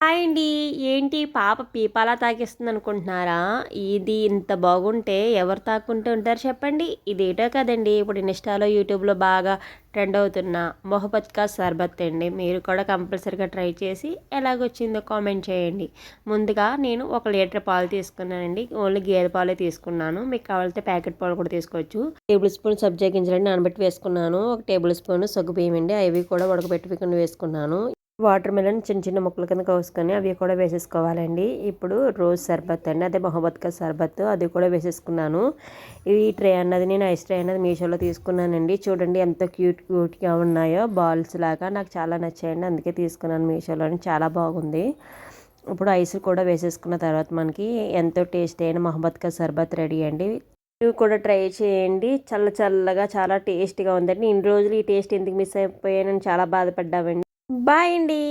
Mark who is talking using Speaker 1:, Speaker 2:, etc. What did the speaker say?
Speaker 1: Hi అండి. ఏంటి? పాప పీపాలా తాకిస్తుంది అనుకుంటున్నారా ఇది ఇంత బాగుంటే ఎవరు తాకుంటూ ఉంటారు చెప్పండి. ఇదేటో కదండి. ఇప్పుడు ఇన్స్టాలో యూట్యూబ్లో బాగా ట్రెండ్ అవుతున్న మొహబత్ కా సర్బత్ అండి. మీరు కూడా కంపల్సరీగా ట్రై చేసి ఎలాగొచ్చిందో కామెంట్ చేయండి. ముందుగా నేను ఒక లీటర్ పాలు తీసుకున్నానండి. ఓన్లీ గేదె పాలే తీసుకున్నాను. మీకు కావాలంటే ప్యాకెట్ పాలు కూడా తీసుకోవచ్చు. టేబుల్ స్పూన్ సబ్జా గింజలని నానబెట్టి వేసుకున్నాను. ఒక టేబుల్ స్పూన్ సగ్గు బియ్యం అండి అవి కూడా ఉడకబెట్టుకుని వేసుకున్నాను. వాటర్ మిలన్ చిన్న చిన్న ముక్కల కింద కోసుకొని అవి కూడా వేసేసుకోవాలండి. ఇప్పుడు రోజ్ సర్బత్ అండి అదే మొహబత్కా షర్బత్ అది కూడా వేసేసుకున్నాను. ఈ ట్రే అన్నది నేను ఐస్ ట్రే అన్నది మీషోలో తీసుకున్నానండి. చూడండి ఎంత క్యూట్ క్యూట్గా ఉన్నాయో బాల్స్ లాగా నాకు చాలా నచ్చాయండి. అందుకే తీసుకున్నాను మీషోలో చాలా బాగుంది. ఇప్పుడు ఐస్ కూడా వేసేసుకున్న తర్వాత మనకి ఎంతో టేస్ట్ అయిన మొహబత్కా షర్బత్ రెడీ అండి. ఇవి కూడా ట్రై చేయండి. చల్ల చల్లగా చాలా టేస్టీగా ఉందండి. ఇన్ని రోజులు ఈ టేస్ట్ ఎందుకు మిస్ అయిపోయానని చాలా బాధపడ్డామండి. బాయ్ అండి.